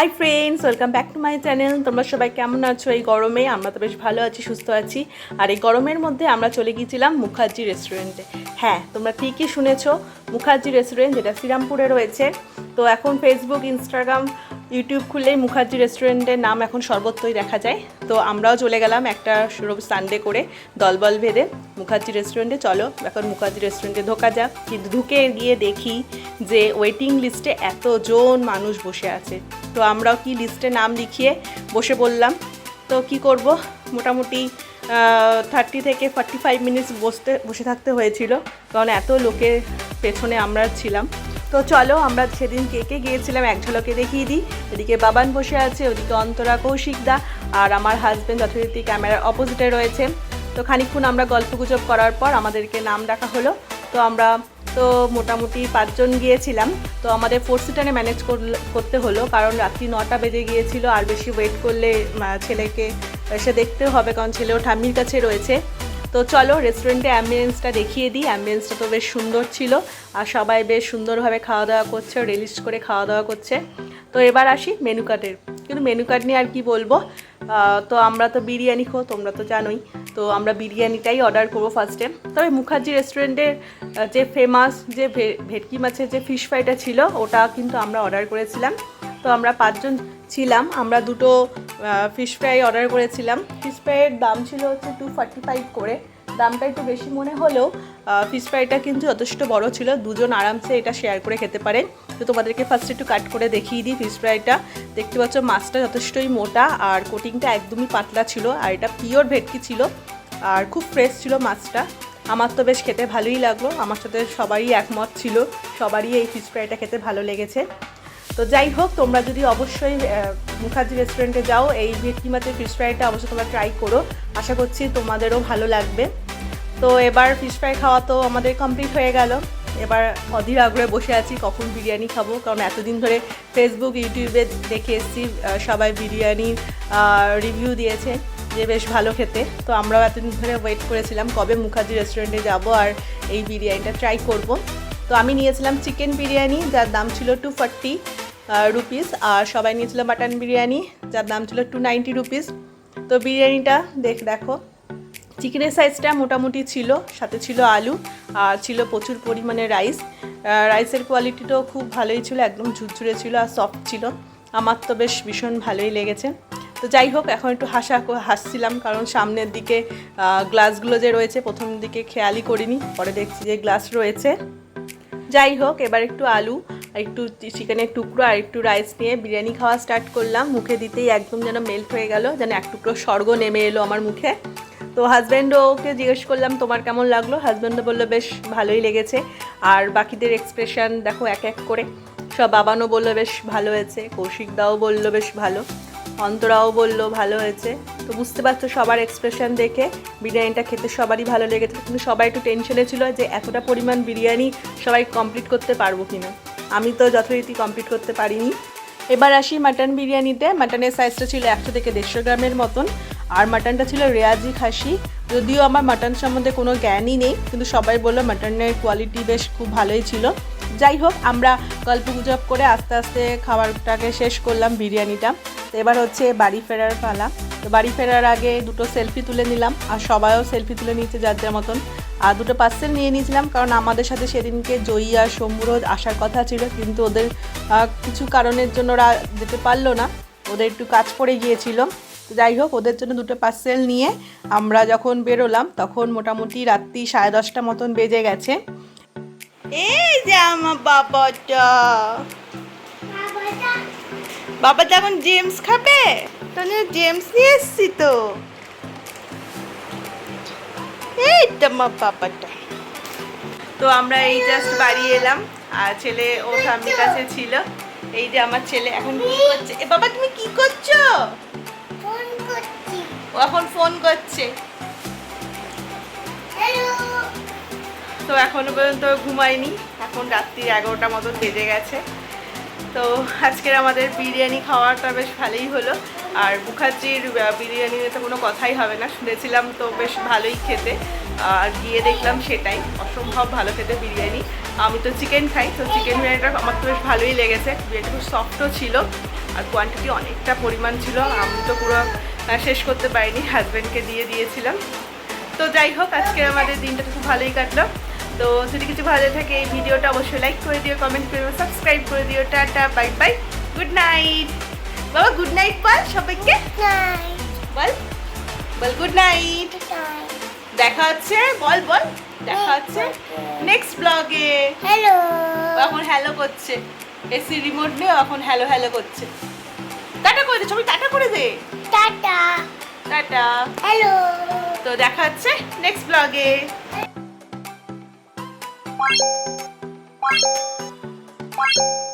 Hi friends welcome back to my channel তোমরা সবাই কেমন আছো? এই গরমে আমরা তো বেশ ভালো আছি, সুস্থ আছি। আর এই গরমের মধ্যে আমরা চলে গিয়েছিলাম মুখার্জি রেস্টুরেন্টে হ্যাঁ তোমরা ঠিকই শুনেছো, মুখার্জি রেস্টুরেন্ট যেটা শ্রীরামপুরে রয়েছে। তো এখন ফেসবুক ইনস্টাগ্রাম ইউটিউব খুললেই মুখার্জি রেস্টুরেন্টের নাম এখন সর্বত্রই দেখা যায়। তো আমরাও চলে গেলাম একটা সানডে করে দলবল ভেদে মুখার্জি রেস্টুরেন্টে চলো, এখন মুখার্জি রেস্টুরেন্টে ঢোকা যাক। কিন্তু ঢুকে গিয়ে দেখি যে ওয়েটিং লিস্টে এতজন মানুষ বসে আছে। তো আমরাও কি লিস্টে নাম লিখিয়ে বসে বললাম। তো কি করব? মোটামুটি থার্টি থেকে ফর্টি ফাইভ মিনিটস বসতে, বসে থাকতে হয়েছিল। কারণ এত লোকের পেছনে আমরা ছিলাম। তো চলো, আমরা সেদিন কে কে গিয়েছিলাম এক ঝলকে দেখিয়ে দিই। এদিকে বাবান বসে আছে, ওদিকে অন্তরা কৌশিকদা আর আমার হাজব্যান্ড যথারীতি ক্যামেরার অপোজিটে রয়েছে। তো খানিকক্ষণ আমরা গল্পগুজব করার পর আমাদেরকে নাম ডাকা হলো। তো আমরা তো মোটামুটি পাঁচজন গিয়েছিলাম। তো আমাদের ফোর সিটারে ম্যানেজ করতে হলো, কারণ রাত্রি নটা বেজে গিয়েছিল, আর বেশি ওয়েট করলে ছেলেকে এসে দেখতে হবে, কারণ ছেলেও ঠাম্মির কাছে রয়েছে। তো চলো রেস্টুরেন্টে অ্যাম্বুলেন্সটা দেখিয়ে দিই। অ্যাম্বুলেন্সটা তো বেশ সুন্দর ছিল, আর সবাই বেশ সুন্দরভাবে খাওয়া দাওয়া করছে রিলিস্ট করে খাওয়া দাওয়া করছে। তো এবার আসি মেনু কার্ডের কিন্তু মেনু কার্ড নিয়ে আর কি বলব? তো আমরা তো বিরিয়ানি খো, তোমরা তো জানোই। তো আমরা বিরিয়ানিটাই অর্ডার করব ফার্স্টে তবে মুখার্জি রেস্টুরেন্টের যে ফেমাস যে ভেটকি মাছের যে ফিশ ফ্রাইটা ছিল, ওটা কিন্তু আমরা অর্ডার করেছিলাম। তো আমরা পাঁচজন ছিলাম, আমরা দুটো ফিশ ফ্রাই অর্ডার করেছিলাম। ফিশ ফ্রাইয়ের দাম ছিল হচ্ছে টু ফর্টি ফাইভ করে। দামটা একটু বেশি মনে হলেও ফিশ ফ্রাইটা কিন্তু যথেষ্ট বড় ছিল। দুজন আরামসে এটা শেয়ার করে খেতে পারেন। তো তোমাদেরকে ফার্স্ট একটু কাট করে দেখিয়ে দিই ফিশ ফ্রাইটা দেখতে পাচ্ছ মাছটা যথেষ্টই মোটা আর কোটিংটা একদমই পাতলা ছিল আর এটা পিওর ভেটকি ছিল আর খুব ফ্রেশ ছিল মাছটা। আমার তো বেশ খেতে ভালোই লাগল। আমার সাথে সবারই একমত ছিল। সবারই এই ফিশ ফ্রাইটা খেতে ভালো লেগেছে। তো যাই হোক, তোমরা যদি অবশ্যই মুখার্জি রেস্টুরেন্টে যাও, এই ভেটকি মাছের ফিশ ফ্রাইটা অবশ্যই তোমরা ট্রাই করো। আশা করছি তোমাদেরও ভালো লাগবে। তো এবার ফিশ ফ্রাই খাওয়া তো আমাদের কমপ্লিট হয়ে গেল। এবার অধীর আগ্রহে বসে আছি কখন বিরিয়ানি খাব, কারণ এতদিন ধরে ফেসবুক ইউটিউবে দেখে এসেছি সবাই বিরিয়ানির রিভিউ দিয়েছে যে বেশ ভালো খেতে। তো আমরাও এতদিন ধরে ওয়েট করেছিলাম কবে মুখার্জি রেস্টুরেন্টে যাব আর এই বিরিয়ানিটা ট্রাই করব। তো আমি নিয়েছিলাম চিকেন বিরিয়ানি, যার দাম ছিল টু ফর্টি রুপিস আর সবাই নিয়েছিল মাটন বিরিয়ানি, যার দাম ছিল টু নাইনটি রুপিস তো বিরিয়ানিটা দেখ, দেখো। চিকেনের সাইজটা মোটামুটি ছিল, সাথে ছিল আলু আর ছিল প্রচুর পরিমাণে রাইস। রাইসের কোয়ালিটিটাও খুব ভালোই ছিল, একদম ঝুরঝুরে ছিল আর সফট ছিল। আমার তো বেশ ভীষণ ভালোই লেগেছে। তো যাই হোক, এখন একটু হাসা হাসছিলাম কারণ সামনের দিকে গ্লাসগুলো যে রয়েছে, প্রথম দিকে খেয়ালই করিনি, পরে দেখছি যে গ্লাস রয়েছে। যাই হোক, এবার একটু আলু, একটু চিকেনের টুকরো আর একটু রাইস নিয়ে বিরিয়ানি খাওয়া স্টার্ট করলাম। মুখে দিতেই একদম যেন মেল্ট হয়ে গেল, যেন এক টুকরো স্বর্গ নেমে এলো আমার মুখে। তো হাজব্যান্ডও ওকে জিজ্ঞেস করলাম, তোমার কেমন লাগল? হাজব্যান্ডও বলল, বেশ, ভালোই লেগেছে। আর বাকিদের এক্সপ্রেশন দেখো এক এক করে। সব বাবানও বলল, বেশ, ভালো হয়েছে। কৌশিক দাও বলল, বেশ, ভালো। অন্তরাও বলল, ভালো হয়েছে। তো বুঝতে পারছ সবার এক্সপ্রেশন দেখে, বিরিয়ানিটা খেতে সবারই ভালো লেগেছে। কিন্তু সবাই একটু টেনশনে ছিল যে এতটা পরিমাণ বিরিয়ানি সবাই কমপ্লিট করতে পারব কিনা। আমি তো যথারীতি কমপ্লিট করতে পারিনি। এবার আসি মাটন বিরিয়ানিতে। মাটনের সাইজটা ছিল একশো থেকে দেড়শো গ্রামের মতন। আর মাটনটা ছিল রেয়াজি খাসি। যদিও আমার মাটন সম্বন্ধে কোনো জ্ঞানই নেই, কিন্তু সবাই বলল মাটনের কোয়ালিটি বেশ খুব ভালোই ছিল। যাই হোক, আমরা গল্প গুজব করে আস্তে আস্তে খাবারটাকে শেষ করলাম বিরিয়ানিটা। তো এবার হচ্ছে বাড়ি ফেরার পালা। তো বাড়ি ফেরার আগে দুটো সেলফি তুলে নিলাম, আর সবাইও সেলফি তুলে নিয়েছে যার যার মতন। আর দুটো পার্সেল নিয়ে নিয়েছিলাম, কারণ আমাদের সাথে সেদিনকে জয়ী আর শম্ভুরও আসার কথা ছিল, কিন্তু ওদের কিছু কারণের জন্য ওরা যেতে পারল না। ওদের একটু কাজ পড়ে গিয়েছিল। যাই হোক, ওদের জন্য দুটো পার্সেল নিয়ে আমরা যখন বেরোলাম, তখন মোটামুটি রাত্রি সাড়ে দশটা মতন বেজে গেছে। এই যে আমার বাবাটা। বাবা যেমন জেমস খাবে? তাহলে জেমস নিয়ে এসছি তো। এই তো আমার বাবাটা। তো আমরা এই জাস্ট বাড়ি এলাম। আর ছেলে ও স্বামীর কাছে ছিল। এই যে আমার ছেলে এখন কি করছে? এ বাবা, তুমি কি করছি? ও এখন ফোন করছে। তো এখনও পর্যন্ত ঘুমায়নি। এখন রাত্রি এগারোটা মতন বেজে গেছে। তো আজকের আমাদের বিরিয়ানি খাওয়াটা বেশ ভালোই হলো। আর মুখার্জির বিরিয়ানি নিয়ে তো কোনো কথাই হবে না। শুনেছিলাম তো বেশ ভালোই খেতে। আর গিয়ে দেখলাম সেটাই। অসম্ভব ভালো খেতে বিরিয়ানি। আমি তো চিকেন খাই তো চিকেন বিরিয়ানিটা আমার তো বেশ ভালোই লেগেছে। বিরিয়ানিটা খুব সফটও ছিল। আর কোয়ান্টিটি অনেকটা পরিমাণ ছিল। আমি তো পুরো শেষ করতে পারিনি হাজব্যান্ডকে দিয়ে দিয়েছিলাম। তো যাই হোক আজকে আমাদের দিনটা খুব ভালোই কাটলো। তো যদি কিছু ভালো থাকে এই ভিডিওটা অবশ্যই লাইক করে দিও কমেন্ট করে দিও সাবস্ক্রাইব করে দিও tata bye bye good night বাবা গুড নাইট বল সবাইকে। বল বল গুড নাইট দেখা হচ্ছে বল বল দেখা হচ্ছে। নেক্সট ব্লগে হ্যালো এখন হ্যালো করছে। এসি রিমোট নিয়ে এখন হ্যালো হ্যালো করছে। টাটা করে দে সবাই টাটা করে দে। টাটা। টাটা। হ্যালো। তো দেখা হচ্ছে নেক্সট ব্লগে Bye.